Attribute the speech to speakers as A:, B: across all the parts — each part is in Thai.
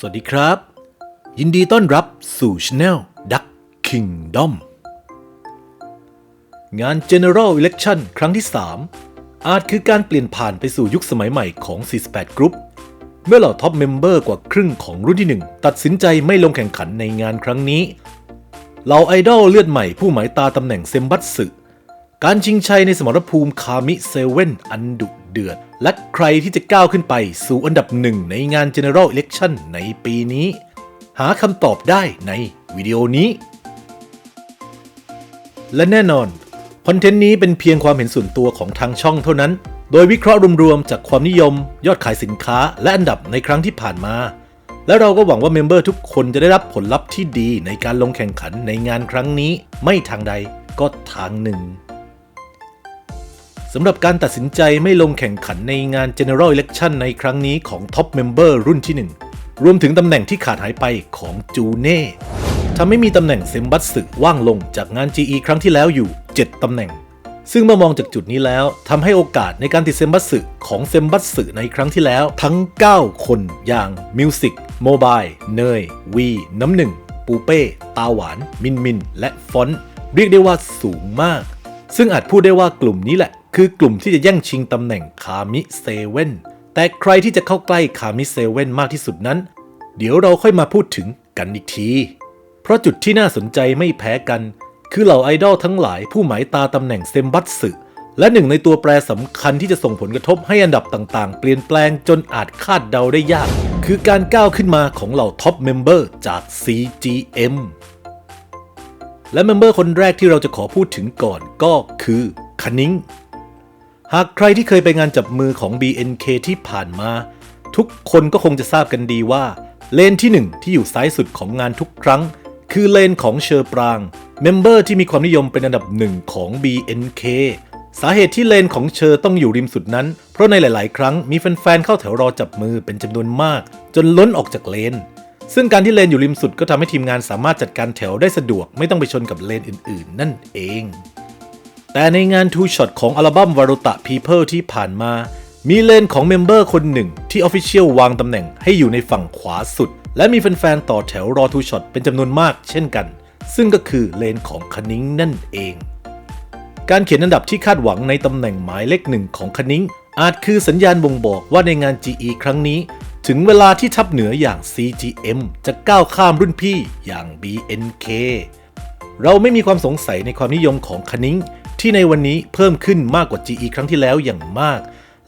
A: สวัสดีครับ ยินดีต้อนรับสู่ช anel Duck Kingdom งาน General Election ครั้งที่ 3 อาจคือการเปลี่ยนผ่านไปสู่ยุคสมัยใหม่ของ 48 Group เมื่อเหล่าท็อปเมมเบอร์กว่าครึ่งของรุ่นที่ 1 ตัดสินใจไม่ลงแข่งขันในงานครั้งนี้ เหล่าไอดอลเลือดใหม่ผู้หมายตาตำแหน่งเซมบัตสึ การชิงชัยในสมรภูมิคามิเซเว่นอันดุ เดือด และใครที่จะก้าวขึ้นไปสู่อันดับหนึ่งในงาน General Election ในปีนี้ หาคำตอบได้ในวิดีโอนี้ และแน่นอนคอนเทนต์นี้เป็นเพียงความเห็นส่วนตัวของทางช่องเท่านั้น โดยวิเคราะห์รวมๆจากความนิยม ยอดขายสินค้า และอันดับในครั้งที่ผ่านมา และเราก็หวังว่าเมมเบอร์ทุกคนจะได้รับผลลัพธ์ที่ดีในการลงแข่งขันในงานครั้งนี้ ไม่ทางใดก็ทางหนึ่ง สำหรับการตัดสินใจไม่ลงแข่งขันในงาน General Election ในครั้งนี้ของ Top Member รุ่นที่ 1 รวมถึงตำแหน่งที่ขาดหายไปของจูเน่ทำให้มีตำแหน่งเซมบัตสึว่างลงจากงาน GE ครั้งที่แล้วอยู่ 7 ตำแหน่ง ซึ่งเมื่อมองจากจุดนี้แล้วทำให้โอกาสในการติดเซมบัตสึของเซมบัตสึในครั้งที่แล้วทั้ง 9 คนอย่าง Music Mobile เนย วี น้ำหนึ่ง ปูเป้ ตาหวาน มินมิน และฟอนต์เรียกได้ว่าสูงมาก ซึ่งอาจพูดได้ว่ากลุ่มนี้แหละ คือกลุ่มที่จะแย่งชิงตำแหน่งคามิเซเว่นแต่ใครที่จะเข้าใกล้คามิเซเว่นมากที่สุดนั้น เดี๋ยวเราค่อยมาพูดถึงกันอีกที เพราะจุดที่น่าสนใจไม่แพ้กัน คือเหล่าไอดอลทั้งหลายผู้หมายตาตำแหน่งเซมบัตสึและหนึ่งในตัวแปรสำคัญที่จะส่งผลกระทบให้อันดับต่างๆ เปลี่ยนแปลงจนอาจคาดเดาได้ยาก คือการก้าวขึ้นมาของเหล่าท็อปเมมเบอร์จาก CGM และเมมเบอร์คนแรกที่เราจะขอพูดถึงก่อนก็คือคณิง หากใครที่เคยไปงานจับมือของ BNK ที่ผ่านมา ทุกคนก็คงจะทราบกันดีว่า เลนที่หนึ่งที่อยู่ซ้ายสุดของงานทุกครั้ง คือเลนของเชอร์ปราง เมมเบอร์ที่มีความนิยมเป็นอันดับหนึ่งของ BNK สาเหตุที่เลนของเชอร์ต้องอยู่ริมสุดนั้น เพราะในหลาย ๆ ครั้งมีแฟน ๆ เข้าแถวรอจับมือเป็นจำนวนมาก จนล้นออกจากเลน ซึ่งการที่เลนอยู่ริมสุดก็ทำให้ทีมงานสามารถจัดการแถวได้สะดวก ไม่ต้องไปชนกับเลนอื่น ๆ นั่นเอง แต่ในงาน Two Shot ของอัลบั้ม Varuta People ที่ผ่านมา มีเลนของเมมเบอร์คนหนึ่งที่ Official วางตำแหน่งให้อยู่ในฝั่งขวาสุด และมีแฟนๆต่อแถวรอ Two Shot เป็นจำนวนมากเช่นกัน ซึ่งก็คือเลนของคณิ้งนั่นเอง การเขียนอันดับที่คาดหวังในตำแหน่งหมายเลขหนึ่งของคณิ้งอาจคือสัญญาณบ่งบอกว่าในงาน GE ครั้งนี้ ถึงเวลาที่ทัพเหนืออย่าง CGM จะก้าวข้ามรุ่นพี่อย่าง BNK เราไม่มีความสงสัยในความนิยมของคณิ้ง ที่ในวันนี้เพิ่มขึ้นมากกว่า GE ครั้งที่แล้วอย่างมาก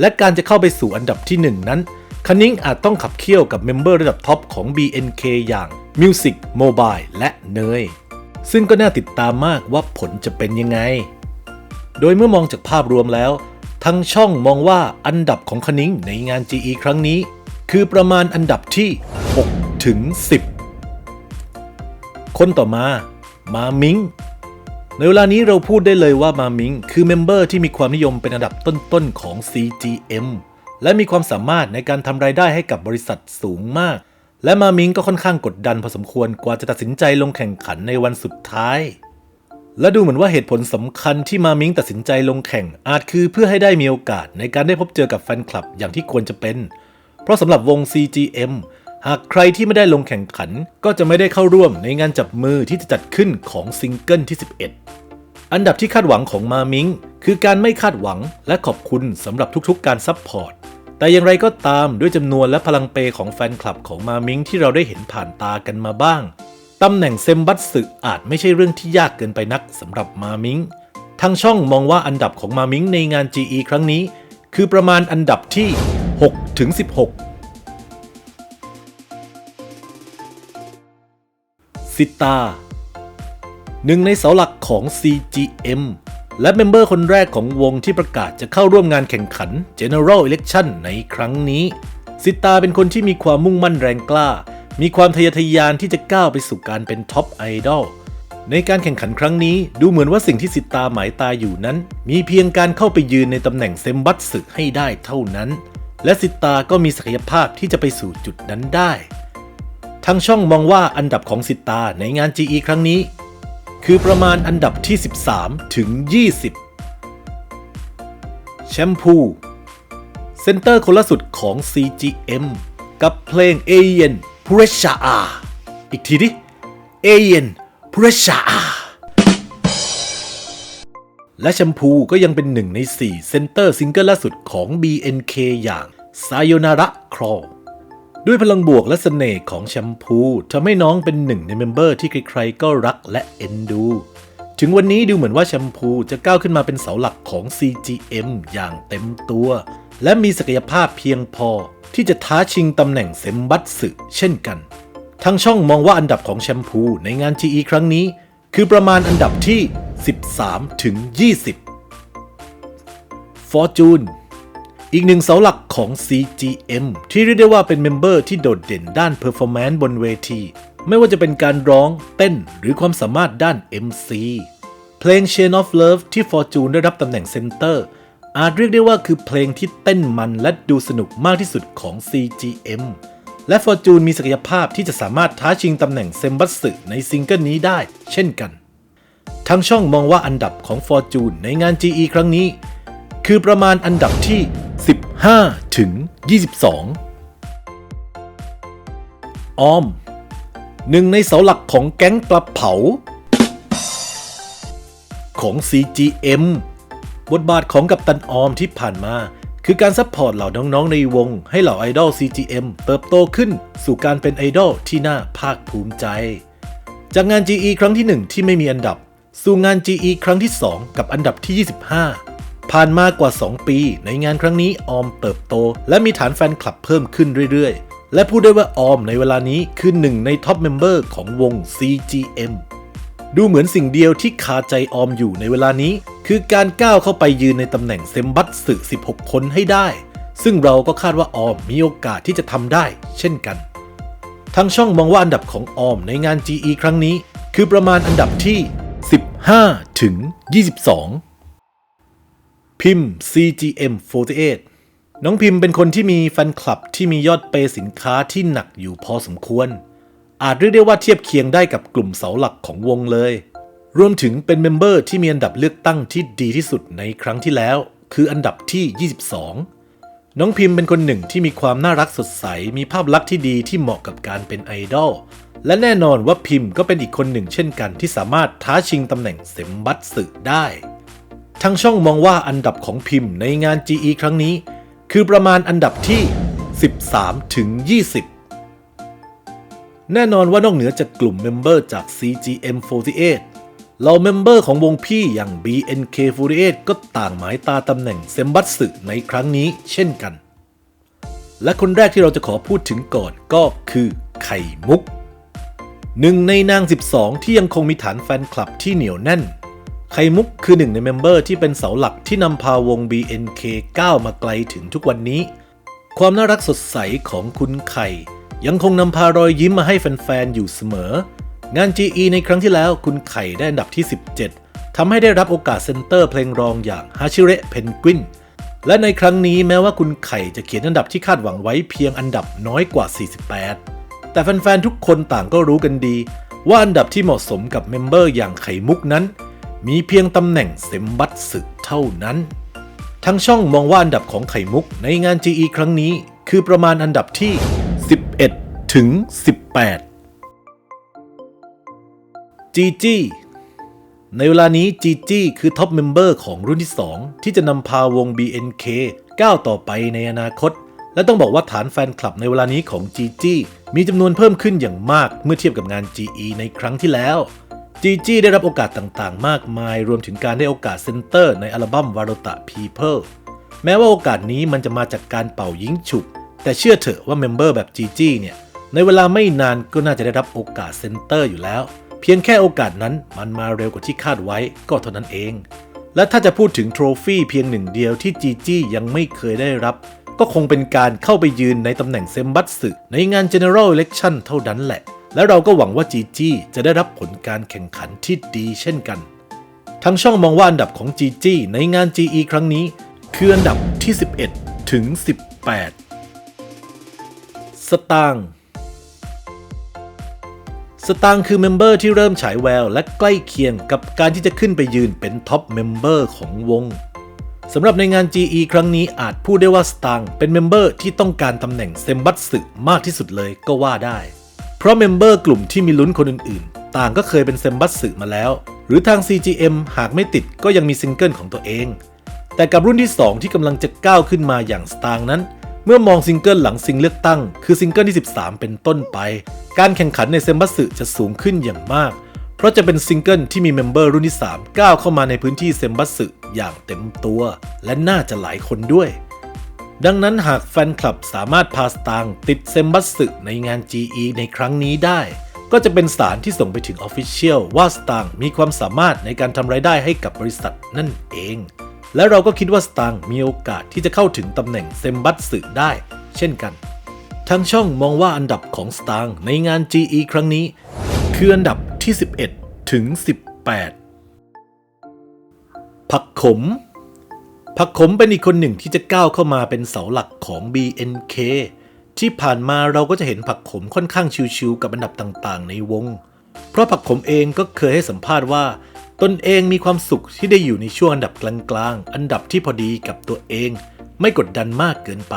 A: และการจะเข้าไปสู่อันดับที่ 1 นั้นคณิ้งอาจต้องขับเคี่ยวกับเมมเบอร์ระดับท็อปของ BNK อย่าง Music Mobile และเนย ซึ่งก็น่าติดตามมากว่าผลจะเป็นยังไง โดยเมื่อมองจากภาพรวมแล้ว ทั้งช่องมองว่าอันดับของคณิ้งในงาน GE ครั้งนี้ คือประมาณอันดับที่ 6 ถึง 10 คนต่อมา มามิง ในเวลานี้เราพูดได้เลยว่ามามิงคือเมมเบอร์ที่มีความนิยมเป็นอันดับต้นๆของ CGM และมีความสามารถในการทำรายได้ให้กับบริษัทสูงมาก และมามิงก็ค่อนข้างกดดันพอสมควรกว่าจะตัดสินใจลงแข่งขันในวันสุดท้าย และดูเหมือนว่าเหตุผลสำคัญที่มามิงตัดสินใจลงแข่ง อาจคือเพื่อให้ได้มีโอกาสในการได้พบเจอกับแฟนคลับอย่างที่ควรจะเป็น เพราะสำหรับวง CGM หากใครที่ไม่ได้ลงแข่งขันก็จะไม่ได้เข้าร่วมในงานจับมือที่จะจัดขึ้นของซิงเกิลที่ 11 อันดับที่คาดหวังของมามิงคือการไม่คาดหวังและขอบคุณสำหรับทุกๆ การซัพพอร์ต แต่อย่างไรก็ตามด้วยจำนวนและพลังเปของแฟนคลับของมามิงที่เราได้เห็นผ่านตากันมาบ้างตำแหน่งเซมบัตสึอาจไม่ใช่เรื่องที่ยากเกินไปนักสำหรับมามิงทางช่องมองว่าอันดับของมามิงในงาน GE ครั้งนี้ คือประมาณอันดับที่ 6 ถึง 16 ซิตาหนึ่งในเสาหลักของ CGM และเมมเบอร์คนแรกของวงที่ประกาศจะเข้าร่วมงานแข่งขัน General Election ในครั้งนี้ ซิตาเป็นคนที่มีความมุ่งมั่นแรงกล้า มีความทะเยอทะยานที่จะก้าวไปสู่การเป็นท็อปไอดอลในการแข่งขันครั้งนี้ดูเหมือนว่าสิ่งที่ซิตาหมายตาอยู่นั้น มีเพียงการเข้าไปยืนในตำแหน่งเซมบัตสึให้ได้เท่านั้น และซิตาก็มีศักยภาพที่จะไปสู่จุดนั้นได้ ทางช่องมองว่าอันดับของสิตาในงาน GE ครั้งนี้ คือประมาณอันดับที่ 13 ถึง 20 แชมพู เซนเตอร์คนละสุดของ CGM กับเพลงเอเยนพุเรชาอาอีกทีดิเอเยนพุเรชาอาและแชมพูก็ยังเป็นหนึ่งใน 4 เซนเตอร์ซิงเกิลล่าสุดของ BNK อย่าง Sayonara Crawl ด้วยพลังบวกและเสน่ห์ของแชมพูทำให้น้องเป็นหนึ่งในเมมเบอร์ที่ใครๆก็รักและเอ็นดู ถึงวันนี้ดูเหมือนว่าแชมพูจะก้าวขึ้นมาเป็นเสาหลักของ CGM อย่างเต็มตัว และมีศักยภาพเพียงพอที่จะท้าชิงตำแหน่งเซมบัตสึเช่นกัน ทางช่องมองว่าอันดับของแชมพูในงาน GE ครั้งนี้ คือประมาณอันดับที่ 13 ถึง 20 Fortune อีกหนึ่งเสาหลักของ CGM ที่เรียกได้ว่าเป็นเมมเบอร์ที่โดดเด่นด้านเพอร์ฟอร์แมนซ์บนเวที ไม่ว่าจะเป็นการร้องเต้นหรือความสามารถด้าน MC เพลง Chain of Love ที่ Fortune ได้รับตำแหน่งเซนเตอร์อาจเรียกได้ว่าคือเพลงที่เต้นมันและดูสนุกมากที่สุดของ CGM และ Fortune มีศักยภาพที่จะสามารถท้าชิงตำแหน่งเซมบัตสึในซิงเกิลนี้ได้ เช่นกัน ทางช่องมองว่าอันดับของ Fortune ในงาน GE ครั้งนี้ คือประมาณอันดับที่ 15 ถึง 22 ออม หนึ่งในเสาหลักของแก๊งปลาเผา ของ CGM บทบาทของกัปตันออมที่ผ่านมา คือการซัพพอร์ตเหล่าน้องๆในวง ให้เหล่าไอดอล CGM เติบโตขึ้นสู่การเป็นไอดอลที่น่าภาคภูมิใจ จากงาน GE ครั้งที่ 1 ที่ไม่มีอันดับ สู่งาน GE ครั้งที่ 2 กับอันดับที่ 25 ผ่านมากว่า 2 ปี ในงานครั้งนี้ออมเติบโต และมีฐานแฟนคลับเพิ่มขึ้นเรื่อยๆ และพูดได้ว่าออมในเวลานี้คือหนึ่งในท็อปเมมเบอร์ของวง CGM ดูเหมือนสิ่งเดียวที่คาใจออมอยู่ในเวลานี้ คือการก้าวเข้าไปยืนในตำแหน่งเซมบัตสึ16 คนให้ได้ ซึ่งเราก็คาดว่าออมมีโอกาสที่จะทำได้ เช่นกัน ทางช่องมองว่าอันดับของออมในงาน GE ครั้งนี้ คือประมาณอันดับที่ 15 ถึง 22 พิมพ์ CGM48 น้องพิมพ์เป็นคนที่มีแฟนคลับที่มียอดเปย์สินค้าที่หนักอยู่พอสมควร อาจเรียกได้ว่าเทียบเคียงได้กับกลุ่มเสาหลักของวงเลย รวมถึงเป็นเมมเบอร์ที่มีอันดับเลือกตั้งที่ดีที่สุดในครั้งที่แล้ว คืออันดับที่ 22 น้องพิมพ์เป็นคนหนึ่งที่มีความน่ารักสดใส มีภาพลักษณ์ที่ดีที่เหมาะกับการเป็นไอดอล และแน่นอนว่าพิมพ์ก็เป็นอีกคนหนึ่งเช่นกันที่สามารถท้าชิงตำแหน่งเซมบัตสึได้ ทางช่องมองว่าอันดับของพิมพ์ในงาน GE ครั้งนี้ คือประมาณอันดับที่ 13 ถึง 20 แน่นอนว่านอกเหนือจากกลุ่มเมมเบอร์จาก CGM48 เราเมมเบอร์ของวงพี่อย่าง BNK48 ก็ต่างหมายตาตำแหน่งเซมบัตสึในครั้งนี้เช่นกัน และคนแรกที่เราจะขอพูดถึงก่อนก็คือไข่มุก หนึ่งในนาง 12 ที่ยังคงมีฐานแฟนคลับที่เหนียวแน่น ไข่มุกคือหนึ่งในเมมเบอร์ที่เป็นเสาหลักที่นำพาวง BNK ก้าวมาไกลถึงทุกวันนี้ ความน่ารักสดใสของคุณไข่ ยังคงนำพารอยยิ้มมาให้แฟนๆ อยู่เสมอ งาน GE ในครั้งที่แล้วคุณไข่ได้อันดับที่ 17 ทำให้ได้รับโอกาสเซนเตอร์เพลงรองอย่างฮาชิเระเพนกวินและในครั้งนี้แม้ว่าคุณไข่จะเขียนอันดับที่คาดหวังไว้เพียงอันดับน้อยกว่า 48 แต่แฟนๆ ทุกคนต่างก็รู้กันดี ว่าอันดับที่เหมาะสมกับเมมเบอร์อย่างไข่มุกนั้น มีเพียงตำแหน่งเซมบัตสึเท่านั้น ทั้งช่องมองว่าอันดับของไข่มุกในงาน GE ครั้งนี้ คือประมาณอันดับที่ 11 ถึง 18 จีจี้ในเวลานี้จีจี้คือท็อปเมมเบอร์ของรุ่นที่ 2 ที่จะนำพาวง BNK ก้าวต่อไปในอนาคต และต้องบอกว่าฐานแฟนคลับในเวลานี้ของจีจี้มีจำนวนเพิ่มขึ้นอย่างมากเมื่อเทียบกับงาน GE ในครั้งที่แล้ว จีจี้ได้รับโอกาสต่างๆ มากมาย รวมถึงการได้โอกาสเซนเตอร์ในอัลบั้ม v a r o t a People แม้ว่าโอกาสนี้มันจะมาจากการเป่ายิงฉุบ แต่เชื่อเถอะว่าเมมเบอร์แบบจีจี้เนี่ย ในเวลาไม่นานก็น่าจะได้รับโอกาสเซนเตอร์อยู่แล้ว เพียงแค่โอกาสนั้นมันมาเร็วกว่าที่คาดไว้ก็เท่านั้นเอง และถ้าจะพูดถึงโทรฟี่เพียงหนึ่งเดียวที่จีจี้ยังไม่เคยได้รับ ก็คงเป็นการเข้าไปยืนในตำแหน่งเซมบัตสึในงาน General Election เท่านั้นแหละ และเราก็หวังว่าจีจี้จะได้รับผลการแข่งขันที่ดีเช่นกัน ทั้งช่องมองว่าอันดับของ GG ในงาน GE ครั้งนี้ คืออันดับที่ 11 ถึง 18 สตางค์สตางค์คือเมมเบอร์ที่เริ่มฉายแววและใกล้เคียงกับการที่จะขึ้นไปยืนเป็นท็อปเมมเบอร์ของวงสำหรับในงาน GE ครั้งนี้อาจพูดได้ว่าสตางเป็นเมมเบอร์ที่ต้องการตำแหน่งเซมบัตสึมากที่สุดเลยก็ว่าได้ เพราะเมมเบอร์กลุ่มที่มีลุ้นคนอื่นๆ ต่างก็เคยเป็นเซมบัตสึมาแล้ว หรือทาง CGM หากไม่ติดก็ยังมีซิงเกิลของตัวเอง แต่กับรุ่นที่ 2 ที่กำลังจะก้าวขึ้นมาอย่างสตางนั้น เมื่อมองซิงเกิลหลังซิงเลือกตั้ง คือซิงเกิลที่ 13 เป็นต้นไป การแข่งขันในเซมบัตสึจะสูงขึ้นอย่างมาก เพราะจะเป็นซิงเกิลที่มีเมมเบอร์รุ่นที่3ก้าวเข้ามาในพื้นที่เซมบัตสึอย่างเต็มตัว และน่าจะหลายคนด้วย ดังนั้นหากแฟนคลับสามารถพาสตางติดเซมบัตสึในงาน GE ในครั้งนี้ได้ ก็จะเป็นสารที่ส่งไปถึง Official ว่าสตางมีความสามารถในการทำรายได้ให้กับบริษัทนั่นเอง และเราก็คิดว่าสตางมีโอกาสที่จะเข้าถึงตำแหน่งเซมบัตสึได้ เช่นกัน ทางช่องมองว่าอันดับของสตางในงาน GE ครั้งนี้ คืออันดับที่ 11 ถึง 18 ผักขม ผักขมเป็นอีกคนหนึ่งที่จะก้าวเข้ามาเป็นเสาหลักของ BNK ที่ผ่านมาเราก็จะเห็นผักขมค่อนข้างชิวๆกับอันดับต่างๆ ในวง เพราะผักขมเองก็เคยให้สัมภาษณ์ว่า ตนเองมีความสุขที่ได้อยู่ในช่วงอันดับกลางๆ อันดับที่พอดีกับตัวเอง ไม่กดดันมากเกินไป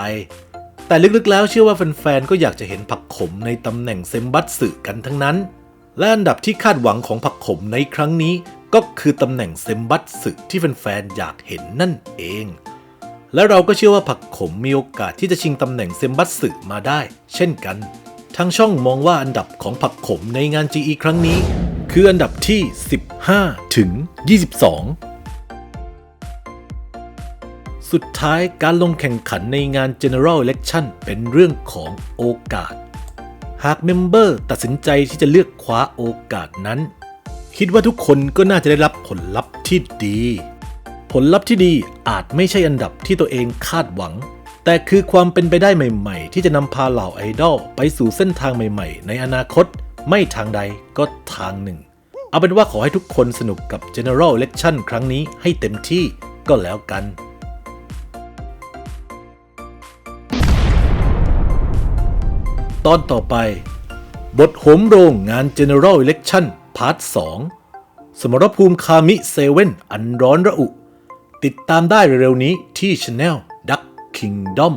A: แต่ลึกๆแล้วเชื่อว่าแฟนๆก็อยากจะเห็นผักขมในตำแหน่งเซมบัตสึกันทั้งนั้น และอันดับที่คาดหวังของผักขมในครั้งนี้ ก็คือตำแหน่งเซมบัตสึที่แฟนๆอยากเห็นนั่นเอง และเราก็เชื่อว่าผักขมมีโอกาสที่จะชิงตำแหน่งเซมบัตสึมาได้ เช่นกันทางช่องมองว่าอันดับของผักขมในงาน GE ครั้งนี้ คืออันดับที่ 15 ถึง 22สุดท้ายการลงแข่งขันในงาน General Election เป็นเรื่องของโอกาส หากเมมเบอร์ตัดสินใจที่จะเลือกคว้าโอกาสนั้น คิดว่าทุกคนก็น่าจะได้รับผลลัพธ์ที่ดี ผลลัพธ์ที่ดีอาจไม่ใช่อันดับที่ตัวเองคาดหวัง แต่คือความเป็นไปได้ใหม่ ๆ ที่จะนำพาเหล่าไอดอลไปสู่เส้นทางใหม่ ๆ ในอนาคต ไม่ทางใดก็ทางหนึ่ง เอาเป็นว่าขอให้ทุกคนสนุกกับ General Election ครั้งนี้ให้เต็มที่ก็แล้วกันตอนต่อไป บทโหมโรงงาน General Election พาร์ท 2 สมรภูมิคามิเซเว่นอันร้อนระอุ ติดตามได้เร็วๆนี้ที่ช anel Duck Kingdom